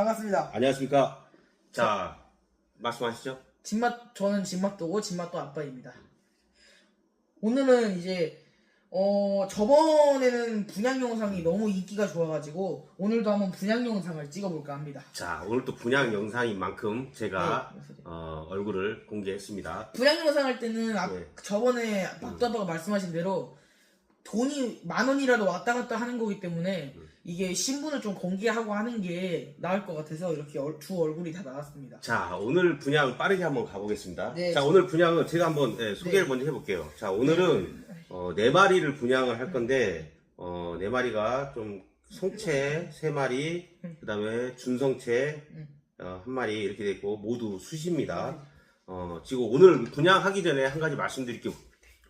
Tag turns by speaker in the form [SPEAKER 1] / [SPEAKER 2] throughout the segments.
[SPEAKER 1] 반갑습니다.
[SPEAKER 2] 안녕하십니까. 자, 말씀하시죠.
[SPEAKER 1] 진맛 저는 진맛도고 진맛도 아빠입니다. 오늘은 이제 어 저번에는 분양 영상이 너무 인기가 좋아가지고 오늘도 한번 분양 영상을 찍어볼까 합니다.
[SPEAKER 2] 자, 오늘 또 분양 영상인 만큼 제가
[SPEAKER 1] 네, 그래서
[SPEAKER 2] 어, 얼굴을 공개했습니다.
[SPEAKER 1] 분양 영상 할 때는 아,
[SPEAKER 2] 네.
[SPEAKER 1] 저번에 박도 아빠가 말씀하신 대로 돈이 만 원이라도 왔다 갔다 하는 거기 때문에
[SPEAKER 2] 음.
[SPEAKER 1] 이게 신분을 좀 공개하고 하는 게 나을 것 같아서 이렇게 얼- 두 얼굴이 다 나왔습니다.
[SPEAKER 2] 자, 오늘 분양 빠르게 한번 가보겠습니다.
[SPEAKER 1] 네.
[SPEAKER 2] 자, 오늘 분양은 제가 한번 예, 소개를
[SPEAKER 1] 네.
[SPEAKER 2] 먼저 해볼게요. 자, 오늘은 어, 네 마리를 분양을 할 건데, 어, 네 마리가 좀 성체 세 마리, 그 다음에 준성체
[SPEAKER 1] 음.
[SPEAKER 2] 어, 한 마리 이렇게 돼 있고, 모두 수시입니다. 어, 지금 오늘 분양하기 전에 한 가지 말씀드릴 게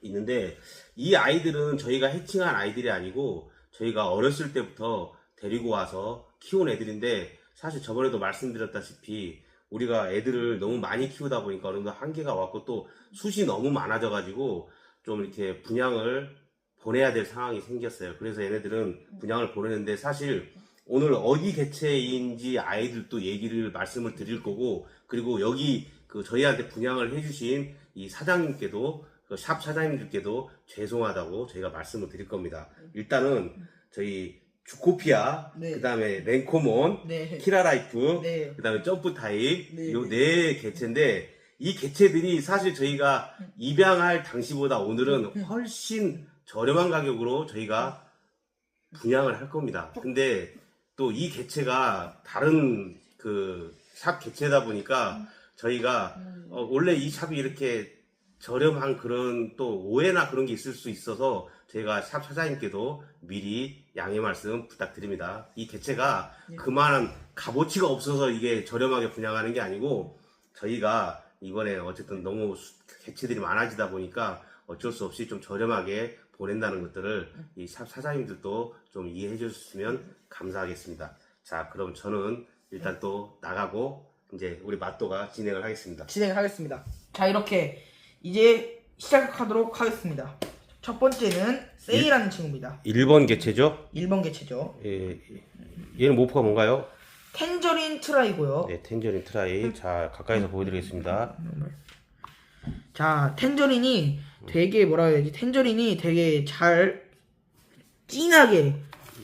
[SPEAKER 2] 있는데, 이 아이들은 저희가 해칭한 아이들이 아니고, 저희가 어렸을 때부터 데리고 와서 키운 애들인데, 사실 저번에도 말씀드렸다시피, 우리가 애들을 너무 많이 키우다 보니까 어느 정도 한계가 왔고, 또 숱이 너무 많아져 가지고, 좀 이렇게 분양을 보내야 될 상황이 생겼어요. 그래서 얘네들은 분양을 보내는데, 사실 오늘 어디 개체인지 아이들도 얘기를 말씀을 드릴 거고, 그리고 여기 그 저희한테 분양을 해주신 이 사장님께도 그 샵 사장님들께도 죄송하다고 저희가 말씀을 드릴 겁니다. 일단은 저희 주코피아,
[SPEAKER 1] 네.
[SPEAKER 2] 그 다음에 랭코몬,
[SPEAKER 1] 네.
[SPEAKER 2] 키라라이프,
[SPEAKER 1] 네.
[SPEAKER 2] 그 다음에 점프 타입,
[SPEAKER 1] 네.
[SPEAKER 2] 요 네 개체인데, 이 개체들이 사실 저희가 입양할 당시보다 오늘은 훨씬 저렴한 가격으로 저희가 분양을 할 겁니다. 근데 또 이 개체가 다른 그 샵 개체다 보니까 저희가 어, 원래 이 샵이 이렇게 저렴한 그런 또 오해나 그런 게 있을 수 있어서 저희가 샵 사장님께도 미리 양해 말씀 부탁드립니다. 이 개체가 그만한 값어치가 없어서 이게 저렴하게 분양하는 게 아니고 저희가 이번에 어쨌든 너무 수- 개체들이 많아지다 보니까 어쩔 수 없이 좀 저렴하게 보낸다는 것들을 이 샵 사장님들도 좀 이해해 주셨으면 감사하겠습니다. 자, 그럼 저는 일단 또 나가고 이제 우리 맛도가 진행을 하겠습니다.
[SPEAKER 1] 진행하겠습니다. 자 이렇게 이제 시작하도록 하겠습니다. 첫 번째는 세이라는 친구입니다.
[SPEAKER 2] 1번 개체죠?
[SPEAKER 1] 1번 개체죠.
[SPEAKER 2] 예, 얘는 모프가 뭔가요?
[SPEAKER 1] 텐저린 트라이고요.
[SPEAKER 2] 네, 텐저린 트라이. 자, 가까이서 보여드리겠습니다.
[SPEAKER 1] 자 텐저린이 되게 뭐라 해야 되지? 텐저린이 되게 잘 진하게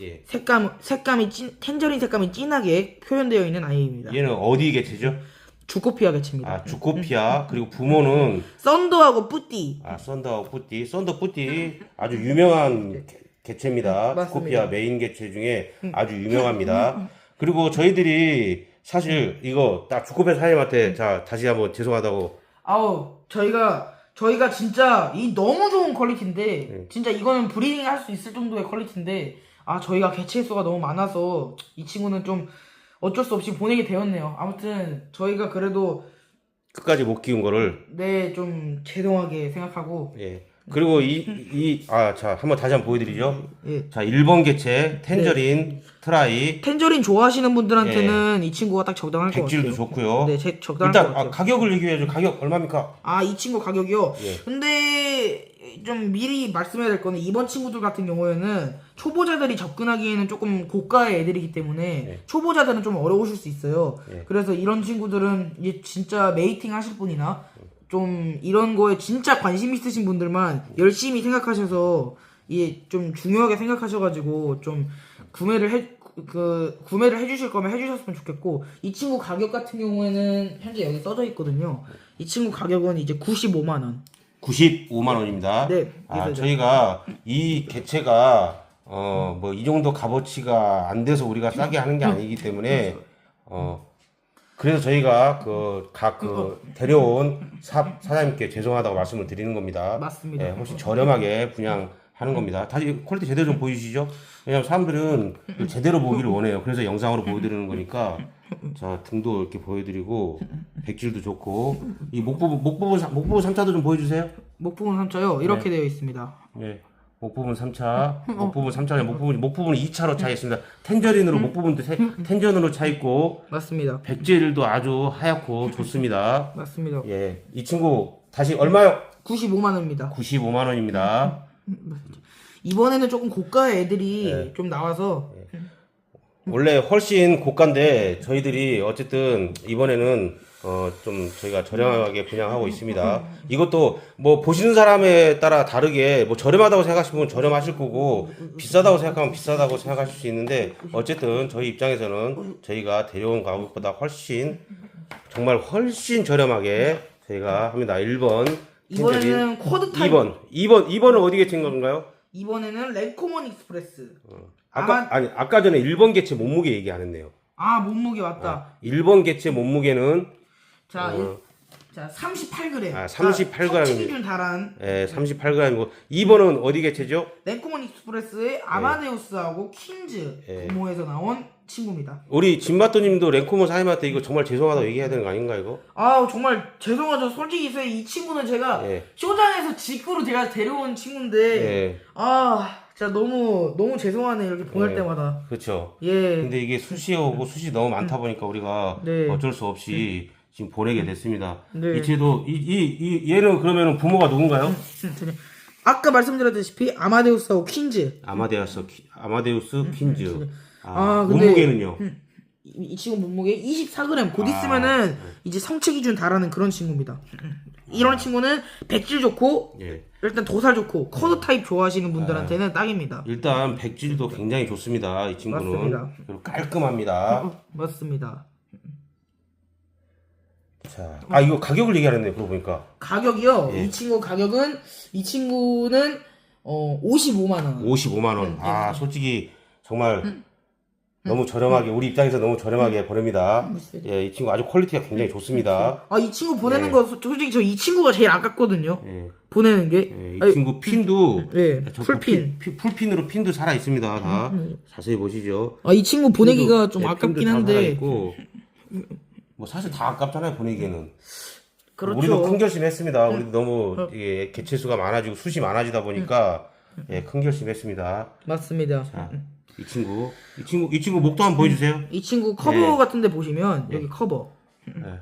[SPEAKER 2] 예.
[SPEAKER 1] 색감 색감이 찐 텐저린 색감이 진하게 표현되어 있는 아이입니다.
[SPEAKER 2] 얘는 어디 개체죠?
[SPEAKER 1] 주코피아 개체입니다.
[SPEAKER 2] 아, 주코피아. 그리고 부모는
[SPEAKER 1] 썬더하고 뿌띠.
[SPEAKER 2] 아, 썬더 뿌띠. 썬더 뿌띠 아주 유명한 개- 개체입니다.
[SPEAKER 1] 맞습니다.
[SPEAKER 2] 주코피아 메인 개체 중에 아주 유명합니다. 그리고 저희들이 사실 이거 딱 주코피아 사장님한테 자, 다시 한번 죄송하다고
[SPEAKER 1] 아우 저희가 저희가 진짜 이 너무 좋은 퀄리티인데
[SPEAKER 2] 네.
[SPEAKER 1] 진짜 이거는 브리딩 할 수 있을 정도의 퀄리티인데 아 저희가 개체 수가 너무 많아서 이 친구는 좀 어쩔 수 없이 보내게 되었네요. 아무튼 저희가 그래도
[SPEAKER 2] 끝까지 못 키운 거를
[SPEAKER 1] 네 좀 죄송하게 생각하고
[SPEAKER 2] 예. 그리고 이, 이, 아, 자, 한번 다시 한번 보여드리죠.
[SPEAKER 1] 예.
[SPEAKER 2] 자, 1번 개체, 텐저린, 트라이,
[SPEAKER 1] 텐저린 좋아하시는 분들한테는 이 친구가 딱 적당할 것
[SPEAKER 2] 예. 백질도
[SPEAKER 1] 같아요.
[SPEAKER 2] 좋고요.
[SPEAKER 1] 네, 제, 적당할 것
[SPEAKER 2] 일단,
[SPEAKER 1] 같아요.
[SPEAKER 2] 아, 가격을 얘기해야죠. 가격 얼마입니까?
[SPEAKER 1] 아, 이 친구 가격이요?
[SPEAKER 2] 예.
[SPEAKER 1] 근데 좀 미리 말씀해야 될 거는 이번 친구들 같은 경우에는 초보자들이 접근하기에는 조금 고가의 애들이기 때문에 초보자들은 좀 어려우실 수 있어요.
[SPEAKER 2] 예.
[SPEAKER 1] 그래서 이런 친구들은 이제 진짜 메이팅 하실 분이나 좀 이런 거에 진짜 관심 있으신 분들만 열심히 생각하셔서 이게 좀 중요하게 생각하셔가지고 좀 구매를 해, 그, 구매를 해주실 거면 해주셨으면 좋겠고, 이 친구 가격 같은 경우에는 현재 여기 써져 있거든요. 이 친구 가격은 이제 95만 원.
[SPEAKER 2] 95만 원입니다.
[SPEAKER 1] 네,
[SPEAKER 2] 아,
[SPEAKER 1] 그래서
[SPEAKER 2] 저희가 이 개체가, 어, 뭐, 이 정도 값어치가 안 돼서 우리가 싸게 하는 게 아니기 때문에, 어, 그래서 저희가 그, 각 그, 데려온 사, 사장님께 죄송하다고 말씀을 드리는 겁니다.
[SPEAKER 1] 맞습니다.
[SPEAKER 2] 예, 혹시 저렴하게 분양 하는 겁니다. 다시 퀄리티 제대로 좀 보여주시죠. 왜냐면 사람들은 그 제대로 보기를 원해요. 그래서 영상으로 보여드리는 거니까. 자, 등도 이렇게 보여드리고, 백질도 좋고, 이 목 부분, 목 부분, 삼- 목 부분 3차도 좀 보여주세요.
[SPEAKER 1] 목 부분 3차요. 이렇게 되어 있습니다.
[SPEAKER 2] 예. 목 부분 3차, 목 부분 3차, 목 부분, 목 부분 2차로 차 있습니다. 텐저린으로 목 부분도 세- 텐전으로 차 있고,
[SPEAKER 1] 맞습니다.
[SPEAKER 2] 백질도 아주 하얗고 좋습니다.
[SPEAKER 1] 맞습니다.
[SPEAKER 2] 예. 이 친구, 다시 얼마요?
[SPEAKER 1] 95만 원입니다.
[SPEAKER 2] 95만 원입니다.
[SPEAKER 1] 이번에는 조금 고가의 애들이
[SPEAKER 2] 네.
[SPEAKER 1] 좀 나와서
[SPEAKER 2] 원래 훨씬 고가인데 저희들이 어쨌든 이번에는 어 좀 저희가 저렴하게 분양하고 있습니다. 이것도 뭐 보시는 사람에 따라 다르게 뭐 저렴하다고 생각하시면 저렴하실 거고 비싸다고 생각하면 비싸다고 생각하실 수 있는데 어쨌든 저희 입장에서는 저희가 데려온 가격보다 훨씬 정말 훨씬 저렴하게 저희가 합니다. 1번
[SPEAKER 1] 이번에는 코드 타입
[SPEAKER 2] 2번 2번 2번은 어디 개체인 건가요?
[SPEAKER 1] 이번에는 랭코먼 익스프레스
[SPEAKER 2] 아까 아니 아까 전에 1번 개체 몸무게 얘기 안 했네요.
[SPEAKER 1] 아 몸무게 맞다
[SPEAKER 2] 1번 개체 몸무게는
[SPEAKER 1] 자,
[SPEAKER 2] 어.
[SPEAKER 1] 일- 자 38g
[SPEAKER 2] 아, 38g 입니다.
[SPEAKER 1] 성취기준 달한
[SPEAKER 2] 예, 38g이고 2번은 어디 개체죠?
[SPEAKER 1] 랭코먼 익스프레스의 아마데우스하고 퀸즈
[SPEAKER 2] 예.
[SPEAKER 1] 부모에서 나온 친구입니다
[SPEAKER 2] 우리 진마또님도 랭코모 사장님한테 이거 정말 죄송하다고 얘기해야 되는 거 아닌가 이거?
[SPEAKER 1] 아 정말 죄송하죠 솔직히 이 친구는 제가
[SPEAKER 2] 예.
[SPEAKER 1] 쇼장에서 직구로 제가 데려온 친구인데
[SPEAKER 2] 예,
[SPEAKER 1] 아 진짜 너무 너무 죄송하네 이렇게 보낼
[SPEAKER 2] 예.
[SPEAKER 1] 때마다
[SPEAKER 2] 그렇죠.
[SPEAKER 1] 예
[SPEAKER 2] 근데 이게 수시 오고 수시 너무 많다 보니까 우리가
[SPEAKER 1] 네.
[SPEAKER 2] 어쩔 수 없이 지금 보내게 됐습니다.
[SPEAKER 1] 네.
[SPEAKER 2] 이 채도 이, 이, 이 얘는 그러면 부모가 누군가요?
[SPEAKER 1] 아까 말씀드렸다시피 아마데우스하고 퀸즈
[SPEAKER 2] 아마데우스 퀴- 아마데우스 퀸즈. 아,
[SPEAKER 1] 아, 근데-
[SPEAKER 2] 몸무게는요?
[SPEAKER 1] 이, 이 친구 몸무게 24g 곧
[SPEAKER 2] 아,
[SPEAKER 1] 있으면은 이제 성체 기준 달하는 그런 친구입니다 이런 친구는 백질 좋고
[SPEAKER 2] 예.
[SPEAKER 1] 일단 도살 좋고 커드 타입 좋아하시는 분들한테는 딱입니다
[SPEAKER 2] 일단 백질도 굉장히 좋습니다. 이 친구는
[SPEAKER 1] 맞습니다.
[SPEAKER 2] 그리고 깔끔합니다.
[SPEAKER 1] 어, 맞습니다
[SPEAKER 2] 자, 아 이거 가격을 얘기하랬네요. 그러고 보니까
[SPEAKER 1] 가격이요
[SPEAKER 2] 예.
[SPEAKER 1] 이 친구 가격은 이 친구는 어 55만 원
[SPEAKER 2] 55만 원. 아 솔직히 정말 너무 저렴하게 우리 입장에서 너무 저렴하게 보냅니다. 예, 이 친구 아주 퀄리티가 굉장히 좋습니다.
[SPEAKER 1] 아 이 친구 보내는
[SPEAKER 2] 예.
[SPEAKER 1] 거 솔직히 저 이 친구가 제일 아깝거든요
[SPEAKER 2] 예,
[SPEAKER 1] 보내는 게
[SPEAKER 2] 예, 이
[SPEAKER 1] 아니,
[SPEAKER 2] 친구 핀도
[SPEAKER 1] 예,
[SPEAKER 2] 저
[SPEAKER 1] 풀핀.
[SPEAKER 2] 피- 풀핀으로 핀도 살아 있습니다. 다 자세히 보시죠.
[SPEAKER 1] 아 이 친구 보내기가
[SPEAKER 2] 핀도,
[SPEAKER 1] 좀
[SPEAKER 2] 예,
[SPEAKER 1] 아깝긴
[SPEAKER 2] 다
[SPEAKER 1] 한데
[SPEAKER 2] 살아있고. 뭐 사실 다 아깝잖아요 보내기에는.
[SPEAKER 1] 그렇죠 어.
[SPEAKER 2] 우리도 큰 결심했습니다. 우리도 너무 이게 개체 수가 많아지고 숱이 많아지다 보니까 예, 큰 결심했습니다.
[SPEAKER 1] 맞습니다
[SPEAKER 2] 자, 이 친구, 이 친구, 이 친구 목도 한번 보여주세요.
[SPEAKER 1] 이 친구 커버
[SPEAKER 2] 예.
[SPEAKER 1] 같은데 보시면 여기 커버
[SPEAKER 2] 예.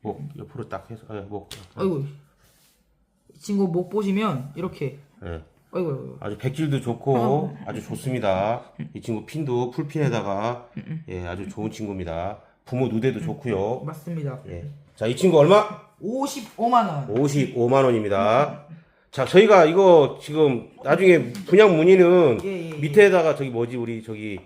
[SPEAKER 2] 목 옆으로 딱 해서, 예, 목.
[SPEAKER 1] 아이고 이 친구 목 보시면 이렇게
[SPEAKER 2] 예.
[SPEAKER 1] 아이고 아이고
[SPEAKER 2] 아주 백질도 좋고 아주 좋습니다. 이 친구 핀도 풀핀에다가 예, 아주 좋은 친구입니다. 부모 누대도 좋고요.
[SPEAKER 1] 맞습니다
[SPEAKER 2] 예. 자, 이 친구 얼마?
[SPEAKER 1] 55만 원
[SPEAKER 2] 55만 원입니다. 자, 저희가 이거 지금 나중에 분양 문의는
[SPEAKER 1] 예, 예, 예.
[SPEAKER 2] 밑에다가 저기 뭐지 우리 저기.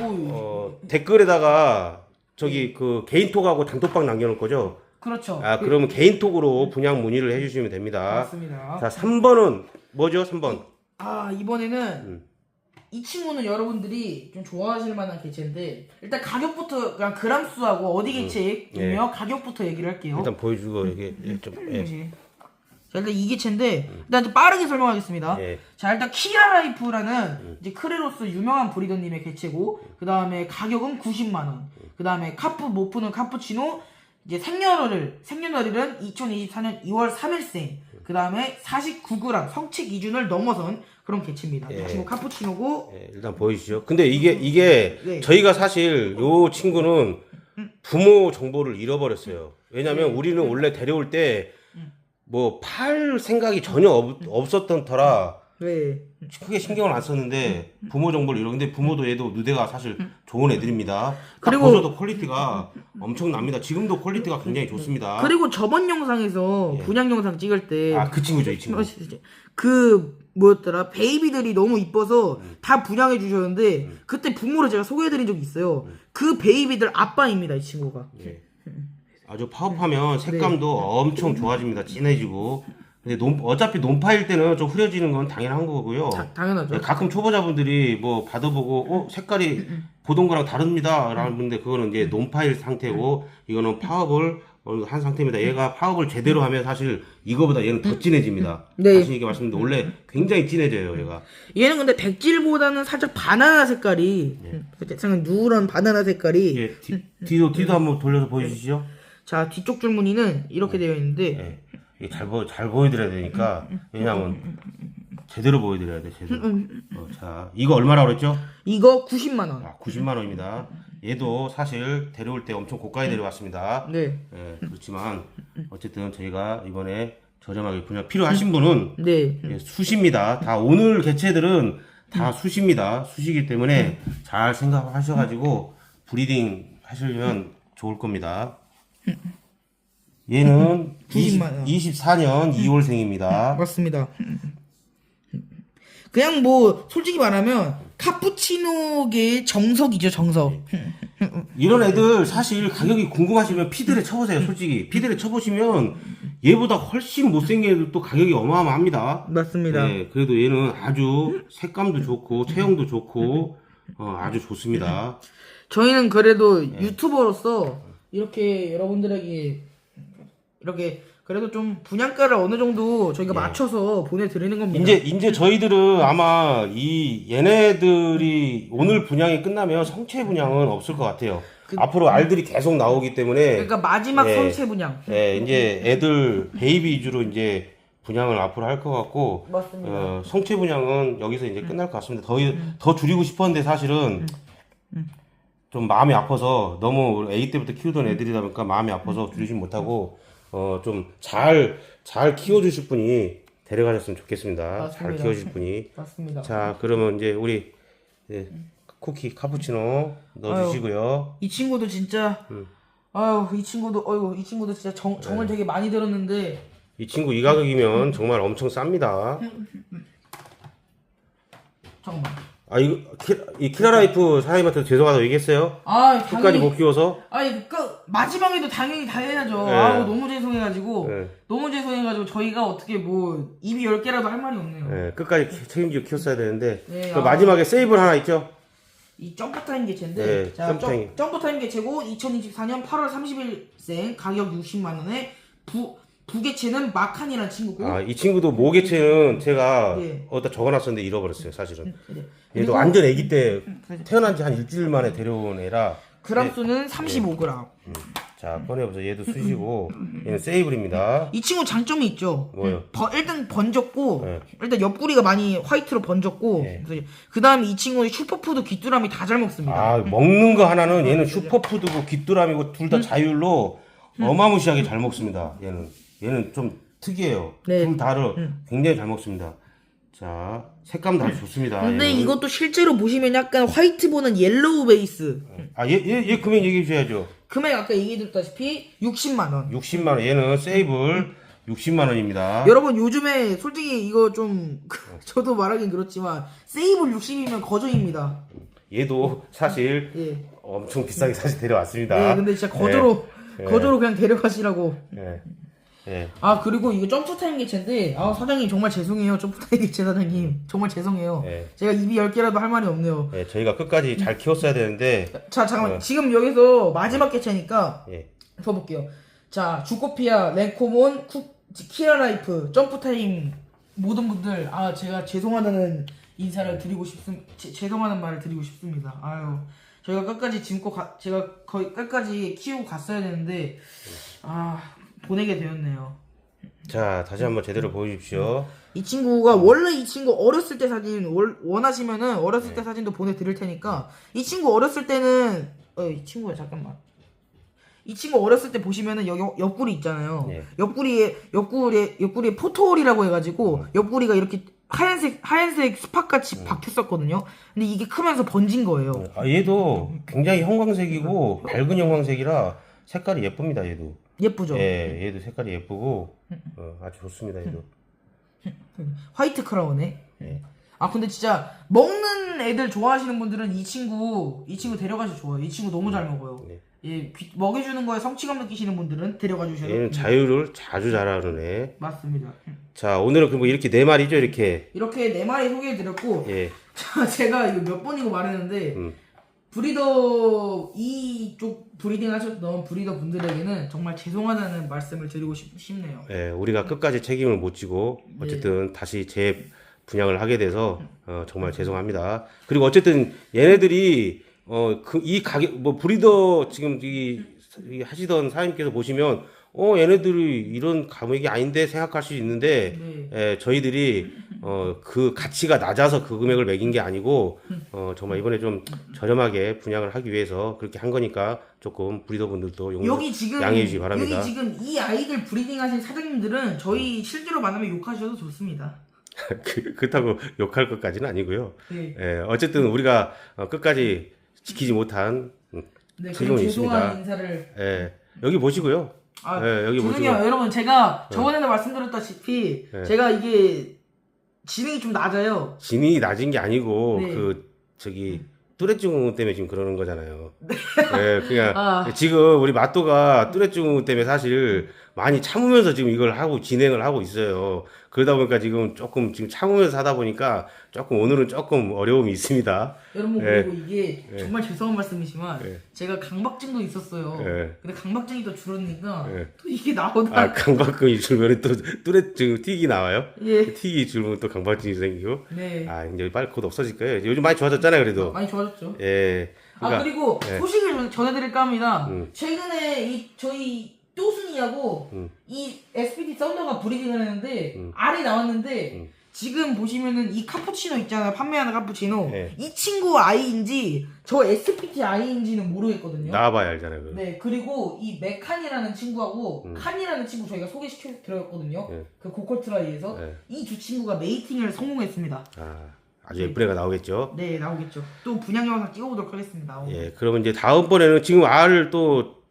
[SPEAKER 2] 어, 댓글에다가 저기 그 개인톡하고 단톡방 남겨놓을 거죠?
[SPEAKER 1] 그렇죠
[SPEAKER 2] 아, 그러면 개인톡으로 분양 문의를 해주시면 됩니다.
[SPEAKER 1] 맞습니다
[SPEAKER 2] 자, 3번은 뭐죠? 3번.
[SPEAKER 1] 아 이번에는
[SPEAKER 2] 음.
[SPEAKER 1] 이 친구는 여러분들이 좀 좋아하실 만한 개체인데 일단 가격부터 그냥 그람 수하고 어디 개체이며 가격부터 얘기를 할게요.
[SPEAKER 2] 예. 일단 보여주고 이게 예, 좀 예.
[SPEAKER 1] 예. 자 일단 이 개체인데 일단 좀 빠르게 설명하겠습니다.
[SPEAKER 2] 예.
[SPEAKER 1] 자 일단 키라라이프라는 이제 크레로스 유명한 브리더님의 개체고 그 다음에 가격은 90만 원. 그 다음에 카푸 모프는 카푸치노 이제 생년월일 생년월일은 2024년 2월 3일생. 그 다음에 49g 성체 기준을 넘어선 그런 개체입니다.
[SPEAKER 2] 예.
[SPEAKER 1] 이 친구 카푸치노고
[SPEAKER 2] 예, 일단 보여주시죠. 근데 이게 이게
[SPEAKER 1] 네.
[SPEAKER 2] 저희가 사실 요 친구는 부모 정보를 잃어버렸어요. 왜냐면 우리는 원래 데려올 때 뭐 팔 생각이 전혀 없, 없었던 터라
[SPEAKER 1] 네.
[SPEAKER 2] 크게 신경을 안 썼는데 부모 정보를 잃어. 근데 부모도 얘도 누대가 사실 좋은 애들입니다. 그리고
[SPEAKER 1] 그리고-
[SPEAKER 2] 보셔도 퀄리티가 엄청납니다. 지금도 퀄리티가 굉장히 좋습니다.
[SPEAKER 1] 그리고 저번 영상에서 분양 영상 찍을 때
[SPEAKER 2] 예. 아그 친구죠 이 친구.
[SPEAKER 1] 그 뭐였더라 베이비들이 너무 이뻐서 다 분양해 주셨는데 그때 부모를 제가 소개해드린 적이 있어요. 그 베이비들 아빠입니다 이 친구가.
[SPEAKER 2] 예. 아주 파업하면 색감도 엄청 좋아집니다. 진해지고. 근데 논, 어차피 논파일 때는 좀 흐려지는 건 당연한 거고요.
[SPEAKER 1] 다- 당연하죠.
[SPEAKER 2] 예, 가끔 초보자분들이 뭐 받아보고 어 색깔이 보던 거랑 다릅니다 라는 분데 그거는 이제 논파일 상태고 이거는 파업을 어, 한 상태입니다. 얘가 파업을 제대로 하면 사실 이거보다 얘는 더 진해집니다.
[SPEAKER 1] 네.
[SPEAKER 2] 자신 있게 말씀드리는데 원래 굉장히 진해져요 얘가.
[SPEAKER 1] 얘는 근데 백질보다는 살짝 바나나 색깔이 약간 누런 바나나 색깔이.
[SPEAKER 2] 예, 뒤, 뒤도 뒤도 한번 돌려서 보여주시죠.
[SPEAKER 1] 자 뒤쪽 줄무늬는 이렇게 되어 있는데.
[SPEAKER 2] 예, 이게 잘, 보, 잘 보여드려야 되니까 왜냐면 제대로 보여드려야 돼 제대로 어, 자 이거 얼마라고 그랬죠?
[SPEAKER 1] 이거 90만 원.
[SPEAKER 2] 아, 90만 원입니다 얘도 사실 데려올 때 엄청 고가에 데려왔습니다
[SPEAKER 1] 네.
[SPEAKER 2] 예, 그렇지만 어쨌든 저희가 이번에 저렴하게 분양 필요하신 분은
[SPEAKER 1] 네.
[SPEAKER 2] 예, 수십니다. 다 오늘 개체들은 다 수시입니다. 수시기 때문에 잘 생각하셔가지고 브리딩 하시려면 좋을 겁니다. 얘는
[SPEAKER 1] 90만 원.
[SPEAKER 2] 24년 2월생입니다.
[SPEAKER 1] 맞습니다. 그냥 뭐 솔직히 말하면 카푸치노계의 정석이죠 정석.
[SPEAKER 2] 이런 애들 사실 가격이 궁금하시면 피들에 쳐보세요. 솔직히 피들에 쳐보시면 얘보다 훨씬 못생긴 애들도 가격이 어마어마합니다.
[SPEAKER 1] 맞습니다.
[SPEAKER 2] 네, 그래도 얘는 아주 색감도 좋고 체형도 좋고 어, 아주 좋습니다.
[SPEAKER 1] 저희는 그래도
[SPEAKER 2] 네.
[SPEAKER 1] 유튜버로서 이렇게 여러분들에게 이렇게 그래도 좀 분양가를 어느 정도 저희가 맞춰서 보내드리는 겁니다.
[SPEAKER 2] 네. 이제 이제 저희들은 아마 이 얘네들이 오늘 분양이 끝나면 성체 분양은 없을 것 같아요. 앞으로 알들이 계속 나오기 때문에
[SPEAKER 1] 그러니까 마지막
[SPEAKER 2] 네.
[SPEAKER 1] 성체 분양.
[SPEAKER 2] 예, 이제 애들 베이비 위주로 이제 분양을 앞으로 할 것 같고
[SPEAKER 1] 맞습니다.
[SPEAKER 2] 어, 성체 분양은 여기서 이제 끝날 것 같습니다. 더, 더 줄이고 싶었는데 사실은 좀 마음이 아파서 너무 아기 때부터 키우던 애들이다 보니까 마음이 아파서 줄이지 못하고 어, 좀 잘, 잘 키워주실 분이 데려가셨으면 좋겠습니다. 잘
[SPEAKER 1] 맞습니다.
[SPEAKER 2] 키워주실 분이.
[SPEAKER 1] 맞습니다.
[SPEAKER 2] 자, 그러면 이제 우리 예, 쿠키 카푸치노 넣어주시고요.
[SPEAKER 1] 이 친구도 진짜
[SPEAKER 2] 음.
[SPEAKER 1] 아유 이 친구도 어이구 이 친구도 진짜 정,
[SPEAKER 2] 네.
[SPEAKER 1] 정을 되게 많이 들었는데
[SPEAKER 2] 이 친구 이 가격이면 정말 엄청 쌉니다.
[SPEAKER 1] 잠깐만.
[SPEAKER 2] 아, 이거, 키, 이 키라라이프 사장님한테 죄송하다고 얘기했어요?
[SPEAKER 1] 아
[SPEAKER 2] 끝까지
[SPEAKER 1] 당연히
[SPEAKER 2] 못 키워서?
[SPEAKER 1] 아니 그 마지막에도 당연히 다 해야죠.
[SPEAKER 2] 네.
[SPEAKER 1] 아우 너무 죄송해가지고
[SPEAKER 2] 네.
[SPEAKER 1] 너무 죄송해가지고 저희가 어떻게 뭐 입이 열 개라도 할 말이 없네요.
[SPEAKER 2] 예, 끝까지 키- 책임지고 키웠어야 되는데.
[SPEAKER 1] 네,
[SPEAKER 2] 그
[SPEAKER 1] 아.
[SPEAKER 2] 마지막에 세이블 하나 있죠?
[SPEAKER 1] 이 점프 타임 개체인데
[SPEAKER 2] 네,
[SPEAKER 1] 자
[SPEAKER 2] 점프
[SPEAKER 1] 점,
[SPEAKER 2] 타임.
[SPEAKER 1] 점 프 타임 개체고 2024년 8월 30일생 가격 60만 원에 부 부개체는 마칸이라는 친구고
[SPEAKER 2] 아, 이 친구도 모개체는 제가
[SPEAKER 1] 네.
[SPEAKER 2] 어디다 적어놨었는데 잃어버렸어요, 사실은.
[SPEAKER 1] 네.
[SPEAKER 2] 얘도 완전 애기 때 태어난 지 한 일주일 만에 데려온 애라.
[SPEAKER 1] 그람
[SPEAKER 2] 네.
[SPEAKER 1] 수는 35g.
[SPEAKER 2] 자, 꺼내보세요. 얘도 수시고, 얘는 세이블입니다.
[SPEAKER 1] 이 친구 장점이 있죠.
[SPEAKER 2] 뭐요?
[SPEAKER 1] 번- 일단 번졌고
[SPEAKER 2] 네.
[SPEAKER 1] 일단 옆구리가 많이 화이트로 번졌고
[SPEAKER 2] 네.
[SPEAKER 1] 그 다음에 이 친구는 슈퍼푸드 귀뚜라미 다 잘 먹습니다.
[SPEAKER 2] 아, 먹는 거 하나는 얘는 슈퍼푸드고 귀뚜라미고 둘
[SPEAKER 1] 음.
[SPEAKER 2] 다 자율로 어마무시하게 잘 먹습니다. 얘는. 얘는 좀 특이해요.
[SPEAKER 1] 네.
[SPEAKER 2] 둘 다를 굉장히 잘 먹습니다. 자, 색감도 아주 좋습니다.
[SPEAKER 1] 근데
[SPEAKER 2] 얘는.
[SPEAKER 1] 이것도 실제로 보시면 약간 화이트보는 옐로우 베이스.
[SPEAKER 2] 아, 얘, 얘, 얘 금액 얘기해 주셔야죠.
[SPEAKER 1] 금액 아까 얘기해드렸다시피 60만 원.
[SPEAKER 2] 60만 원. 얘는 세이블 60만 원입니다.
[SPEAKER 1] 여러분 요즘에 솔직히 이거 좀 저도 말하긴 그렇지만 세이블 60이면 거저입니다.
[SPEAKER 2] 얘도 사실
[SPEAKER 1] 예.
[SPEAKER 2] 엄청 비싸게 사실 데려왔습니다.
[SPEAKER 1] 예, 근데 진짜 거저로
[SPEAKER 2] 예.
[SPEAKER 1] 거저로 그냥 데려가시라고.
[SPEAKER 2] 예. 예.
[SPEAKER 1] 아 그리고 이거 점프 타임 개체인데 아 사장님 정말 죄송해요 점프 타임 개체 사장님 정말 죄송해요.
[SPEAKER 2] 예.
[SPEAKER 1] 제가 입이 열 개라도 할 말이 없네요.
[SPEAKER 2] 예, 저희가 끝까지 잘 키웠어야 되는데
[SPEAKER 1] 자 잠깐만 지금 여기서 마지막 개체니까
[SPEAKER 2] 예.
[SPEAKER 1] 더 볼게요. 자 주코피아, 랭코몬, 쿠, 키라라이프, 점프 타임 모든 분들 아 제가 죄송하다는 인사를 드리고 싶습 제- 죄송하는 말을 드리고 싶습니다. 아유 저희가 끝까지 짐고 가, 제가 거의 끝까지 키우고 갔어야 되는데 아 보내게 되었네요.
[SPEAKER 2] 자, 다시 한번 제대로 보여주십시오.
[SPEAKER 1] 이 친구가 원래 이 친구 어렸을 때 사진 월- 원하시면은 어렸을 때 사진도 보내드릴 테니까 이 친구 어렸을 때는 어 이 친구야 잠깐만. 이 친구 어렸을 때 보시면은 여기 옆구리 있잖아요.
[SPEAKER 2] 네.
[SPEAKER 1] 옆구리에 옆구리에 옆구리에 포토홀이라고 해가지고 옆구리가 이렇게 하얀색 하얀색 스팟 같이 박혔었거든요. 근데 이게 크면서 번진 거예요.
[SPEAKER 2] 아, 얘도 굉장히 형광색이고 밝은 형광색이라 색깔이 예쁩니다, 얘도.
[SPEAKER 1] 예쁘죠
[SPEAKER 2] 예, 얘도 색깔이 예쁘고 어, 아주 좋습니다, 얘도.
[SPEAKER 1] 화이트 크라운에 아 근데 진짜 먹는 애들 좋아하시는 분들은 이 친구 이 친구 데려가셔 좋아요 이 친구 너무 잘 먹어요
[SPEAKER 2] 네.
[SPEAKER 1] 예 귀- 먹여주는 거에 성취감 느끼시는 분들은 데려가 주셔도
[SPEAKER 2] 얘는 자유를 자주 잘하는 애.
[SPEAKER 1] 맞습니다
[SPEAKER 2] 자, 오늘은 그뭐 이렇게 네 마리죠, 이렇게.
[SPEAKER 1] 이렇게 네 마리 소개해드렸고
[SPEAKER 2] 예.
[SPEAKER 1] 자, 제가 이거 몇 번이고 말했는데
[SPEAKER 2] 음.
[SPEAKER 1] 브리더 이쪽 브리딩 하셨던 브리더 분들에게는 정말 죄송하다는 말씀을 드리고 싶, 싶네요.
[SPEAKER 2] 예, 우리가 끝까지 책임을 못 지고 어쨌든 다시 재 분양을 하게 돼서 어, 정말 죄송합니다. 그리고 어쨌든 얘네들이 어, 그, 이 가격 뭐 브리더 지금 이, 이 하시던 사장님께서 보시면 어 얘네들이 이런 감액이 아닌데 생각할 수 있는데
[SPEAKER 1] 네.
[SPEAKER 2] 예, 저희들이 어, 그 가치가 낮아서 그 금액을 매긴 게 아니고 어, 정말 이번에 좀 저렴하게 분양을 하기 위해서 그렇게 한 거니까 조금 브리더 분들도 용,
[SPEAKER 1] 여기 지금
[SPEAKER 2] 양해해 주시기 바랍니다.
[SPEAKER 1] 여기 지금 이 아이들 브리딩 하신 사장님들은 저희 실제로 만나면 욕하셔도 좋습니다
[SPEAKER 2] 그, 그렇다고 욕할 것까지는 아니고요.
[SPEAKER 1] 네.
[SPEAKER 2] 예, 어쨌든 우리가 어, 끝까지 지키지 못한 음,
[SPEAKER 1] 네, 그리고 죄송한
[SPEAKER 2] 있습니다.
[SPEAKER 1] 인사를
[SPEAKER 2] 예, 여기 보시고요.
[SPEAKER 1] 아,
[SPEAKER 2] 예, 여기
[SPEAKER 1] 죄송해요
[SPEAKER 2] 보시고
[SPEAKER 1] 여러분 제가 저번에도 말씀드렸다시피
[SPEAKER 2] 네.
[SPEAKER 1] 제가 이게 지능이 좀 낮아요
[SPEAKER 2] 진이 낮은 게 아니고
[SPEAKER 1] 네.
[SPEAKER 2] 그 저기 뚜레 증후군 때문에 지금 그러는 거잖아요. 예, 그냥
[SPEAKER 1] 아.
[SPEAKER 2] 지금 우리 마또가 뚜레 증후군 때문에 사실 많이 참으면서 지금 이걸 하고 진행을 하고 있어요. 그러다 보니까 지금 조금 지금 참으면서 하다 보니까 조금 오늘은 조금 어려움이 있습니다.
[SPEAKER 1] 여러분
[SPEAKER 2] 예.
[SPEAKER 1] 그리고 이게 정말 죄송한 말씀이지만
[SPEAKER 2] 예.
[SPEAKER 1] 제가 강박증도 있었어요
[SPEAKER 2] 예.
[SPEAKER 1] 근데 강박증이 더 줄었으니까
[SPEAKER 2] 예.
[SPEAKER 1] 또 이게 나오다
[SPEAKER 2] 아 강박증이 줄면 또 뚜레 증 틱이 나와요?
[SPEAKER 1] 예.
[SPEAKER 2] 틱이 줄면 또 강박증이 생기고
[SPEAKER 1] 네
[SPEAKER 2] 아 이제 빨리 곧 없어질 거예요. 요즘 많이 좋아졌잖아요, 그래도.
[SPEAKER 1] 많이 좋아졌죠
[SPEAKER 2] 예.
[SPEAKER 1] 아
[SPEAKER 2] 그러니까
[SPEAKER 1] 그리고
[SPEAKER 2] 예.
[SPEAKER 1] 소식을 전- 전해드릴까 합니다.
[SPEAKER 2] 음.
[SPEAKER 1] 최근에 이 저희 또순이하고
[SPEAKER 2] 음.
[SPEAKER 1] 이 SPD 썬더가 브리딩을 했는데
[SPEAKER 2] 음.
[SPEAKER 1] 알이 나왔는데
[SPEAKER 2] 음.
[SPEAKER 1] 지금 보시면은 이 카푸치노 있잖아요. 판매하는 카푸치노.
[SPEAKER 2] 예.
[SPEAKER 1] 이 친구 아이인지 저 SPD 아이인지는 모르겠거든요.
[SPEAKER 2] 나와봐야 알잖아요. 그거.
[SPEAKER 1] 네 그리고 이 메칸이라는 친구하고
[SPEAKER 2] 음.
[SPEAKER 1] 칸이라는 친구 저희가 소개시켜 드렸거든요.
[SPEAKER 2] 예.
[SPEAKER 1] 그 고컬트라이에서
[SPEAKER 2] 예.
[SPEAKER 1] 이두 친구가 메이팅을 성공했습니다.
[SPEAKER 2] 아, 아주 예쁜 애가 나오겠죠.
[SPEAKER 1] 네 나오겠죠. 또 분양 영상 찍어보도록 하겠습니다.
[SPEAKER 2] 예, 그러면 이제 다음번에는 지금 알을 또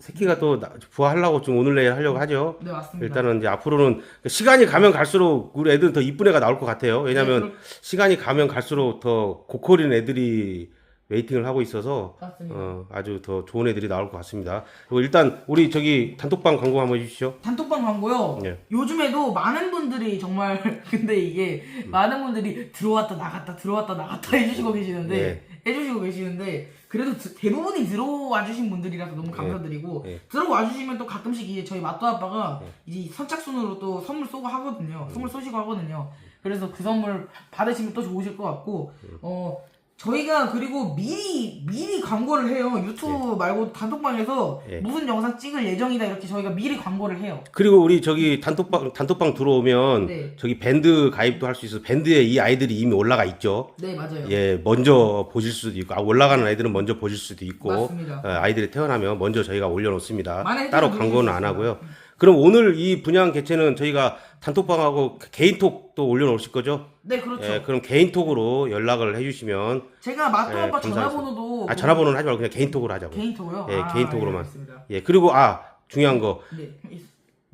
[SPEAKER 2] 새끼가 또 나- 부화하려고 좀 오늘 내일 하려고 하죠.
[SPEAKER 1] 네 맞습니다.
[SPEAKER 2] 일단은 이제 앞으로는 시간이 가면 갈수록 우리 애들은 더 이쁜 애가 나올 것 같아요. 왜냐면
[SPEAKER 1] 네,
[SPEAKER 2] 시간이 가면 갈수록 더 고퀄인 애들이 웨이팅을 하고 있어서
[SPEAKER 1] 맞습니다.
[SPEAKER 2] 어, 아주 더 좋은 애들이 나올 것 같습니다. 그리고 일단 우리 저기 단톡방 광고 한번 해주시죠.
[SPEAKER 1] 단톡방 광고요.
[SPEAKER 2] 예.
[SPEAKER 1] 요즘에도 많은 분들이 정말 근데 이게
[SPEAKER 2] 음.
[SPEAKER 1] 많은 분들이 들어왔다 나갔다 들어왔다 나갔다 해주시고 계시는데
[SPEAKER 2] 예.
[SPEAKER 1] 해주시고 계시는데 그래도 드- 대부분이 들어와 주신 분들이라서 너무 감사드리고
[SPEAKER 2] 예.
[SPEAKER 1] 들어와 주시면 또 가끔씩 이제 저희 마또 아빠가 이제 선착순으로 또 선물 쏘고 하거든요.
[SPEAKER 2] 음.
[SPEAKER 1] 선물 쏘시고 하거든요. 그래서 그 선물 받으시면 또 좋으실 것 같고
[SPEAKER 2] 음.
[SPEAKER 1] 어. 저희가 그리고 미리 미리 광고를 해요 유튜브 말고 단톡방에서
[SPEAKER 2] 예.
[SPEAKER 1] 무슨 영상 찍을 예정이다 이렇게 저희가 미리 광고를 해요
[SPEAKER 2] 그리고 우리 저기 단톡방 단톡방 들어오면
[SPEAKER 1] 네.
[SPEAKER 2] 저기 밴드 가입도 할 수 있어. 밴드에 이 아이들이 이미 올라가 있죠.
[SPEAKER 1] 네 맞아요.
[SPEAKER 2] 예, 먼저 보실 수도 있고, 아, 올라가는 아이들은 먼저 보실 수도 있고,
[SPEAKER 1] 맞습니다.
[SPEAKER 2] 어, 아이들이 태어나면 먼저 저희가 올려놓습니다.
[SPEAKER 1] 많은
[SPEAKER 2] 따로 광고는 안. 하고요. 그럼 오늘 이 분양 개체는 저희가 단톡방하고 개인톡도 올려놓으실 거죠?
[SPEAKER 1] 네 그렇죠.
[SPEAKER 2] 예, 그럼 개인톡으로 연락을 해주시면,
[SPEAKER 1] 제가 마또
[SPEAKER 2] 예,
[SPEAKER 1] 아빠
[SPEAKER 2] 감사하겠습니다.
[SPEAKER 1] 전화번호도
[SPEAKER 2] 아, 전화번호는 하지 말고 그냥 개인톡으로 하자고.
[SPEAKER 1] 개인톡으로
[SPEAKER 2] 예,
[SPEAKER 1] 아,
[SPEAKER 2] 개인톡으로만.
[SPEAKER 1] 예, 알겠습니다.
[SPEAKER 2] 예, 그리고 아, 중요한 거.
[SPEAKER 1] 네.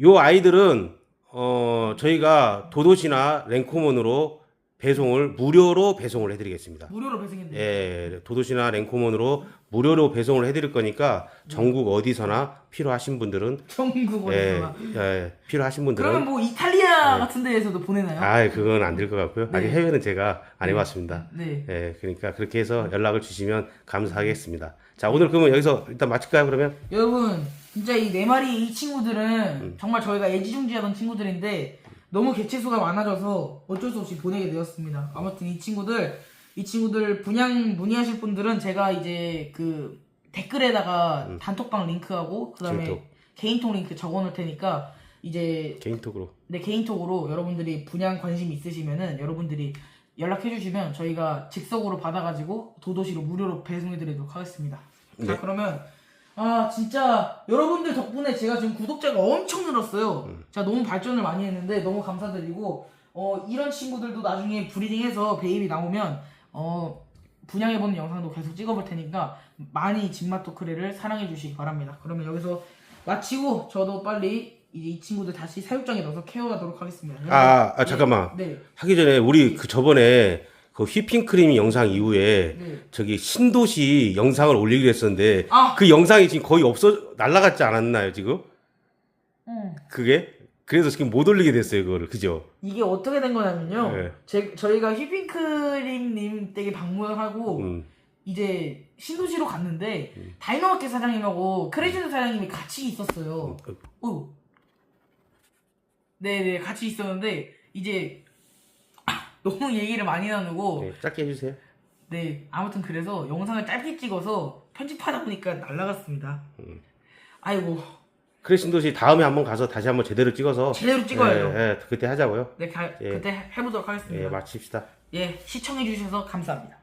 [SPEAKER 2] 요 아이들은 어 저희가 도도시나 랭코몬으로 배송을 무료로 배송을 해드리겠습니다.
[SPEAKER 1] 무료로 배송했는데
[SPEAKER 2] 예, 도도시나 랭코몬으로 무료로 배송을 해드릴 거니까 전국 어디서나 필요하신 분들은
[SPEAKER 1] 전국
[SPEAKER 2] 예,
[SPEAKER 1] 어디서나.
[SPEAKER 2] 예, 필요하신
[SPEAKER 1] 그러면
[SPEAKER 2] 분들은
[SPEAKER 1] 뭐 이탈리아 같은 데에서도 보내나요?
[SPEAKER 2] 아 그건 안 될 것 같고요. 아직
[SPEAKER 1] 네.
[SPEAKER 2] 해외는 제가 안 해봤습니다.
[SPEAKER 1] 네.
[SPEAKER 2] 예, 그러니까 그렇게 해서 연락을 주시면 감사하겠습니다. 자 오늘 그러면 여기서 일단 마칠까요 그러면?
[SPEAKER 1] 여러분 진짜 이 네 마리 이 친구들은
[SPEAKER 2] 음.
[SPEAKER 1] 정말 저희가 애지중지하던 친구들인데 너무 개체수가 많아져서 어쩔 수 없이 보내게 되었습니다. 아무튼 이 친구들 이 친구들 분양 문의하실 분들은 제가 이제 그 댓글에다가 단톡방 링크하고 그다음에
[SPEAKER 2] 음. 개인톡.
[SPEAKER 1] 개인톡 링크 적어놓을 테니까 이제
[SPEAKER 2] 개인톡으로
[SPEAKER 1] 내 개인톡으로 여러분들이 분양 관심 있으시면은 여러분들이 연락해 주시면 저희가 즉석으로 받아가지고 도도시로 무료로 배송해 드리도록 하겠습니다. 자
[SPEAKER 2] 네.
[SPEAKER 1] 그러면 아 진짜 여러분들 덕분에 제가 지금 구독자가 엄청 늘었어요. 제가 너무 발전을 많이 했는데 너무 감사드리고 어 이런 친구들도 나중에 브리딩해서 베이비 나오면 어 분양해보는 영상도 계속 찍어볼 테니까 많이 집맛 토크레를 사랑해 주시기 바랍니다. 그러면 여기서 마치고 저도 빨리 이제 이 친구들 다시 사육장에 넣어서 케어하도록 하겠습니다.
[SPEAKER 2] 아, 아, 잠깐만.
[SPEAKER 1] 네,
[SPEAKER 2] 하기 전에 우리 그 저번에 그 휘핑크림 영상 이후에
[SPEAKER 1] 네.
[SPEAKER 2] 저기 신도시 영상을 올리기로 했었는데
[SPEAKER 1] 아!
[SPEAKER 2] 그 영상이 지금 거의 없어 날라갔지 않았나요 지금?
[SPEAKER 1] 음.
[SPEAKER 2] 그게 그래서 지금 못 올리게 됐어요 그거를 그죠?
[SPEAKER 1] 이게 어떻게 된 거냐면요.
[SPEAKER 2] 네.
[SPEAKER 1] 제, 저희가 휘핑크림님 댁에 방문하고
[SPEAKER 2] 음.
[SPEAKER 1] 이제 신도시로 갔는데 다이노마켓 사장님하고 크레이션 사장님이 같이 있었어요.
[SPEAKER 2] 음.
[SPEAKER 1] 어. 네네 같이 있었는데 이제 너무 얘기를 많이 나누고
[SPEAKER 2] 네, 짧게 해주세요.
[SPEAKER 1] 네 아무튼 그래서 영상을 짧게 찍어서 편집하다 보니까 날라갔습니다.
[SPEAKER 2] 음.
[SPEAKER 1] 아이고
[SPEAKER 2] 그래 신도시 다음에 한번 가서 다시 한번 제대로 찍어서
[SPEAKER 1] 제대로 찍어야죠.
[SPEAKER 2] 예, 예, 그때 하자고요.
[SPEAKER 1] 네 가-
[SPEAKER 2] 예.
[SPEAKER 1] 그때 해보도록
[SPEAKER 2] 예,
[SPEAKER 1] 하겠습니다.
[SPEAKER 2] 마칩시다.
[SPEAKER 1] 예 시청해주셔서 감사합니다.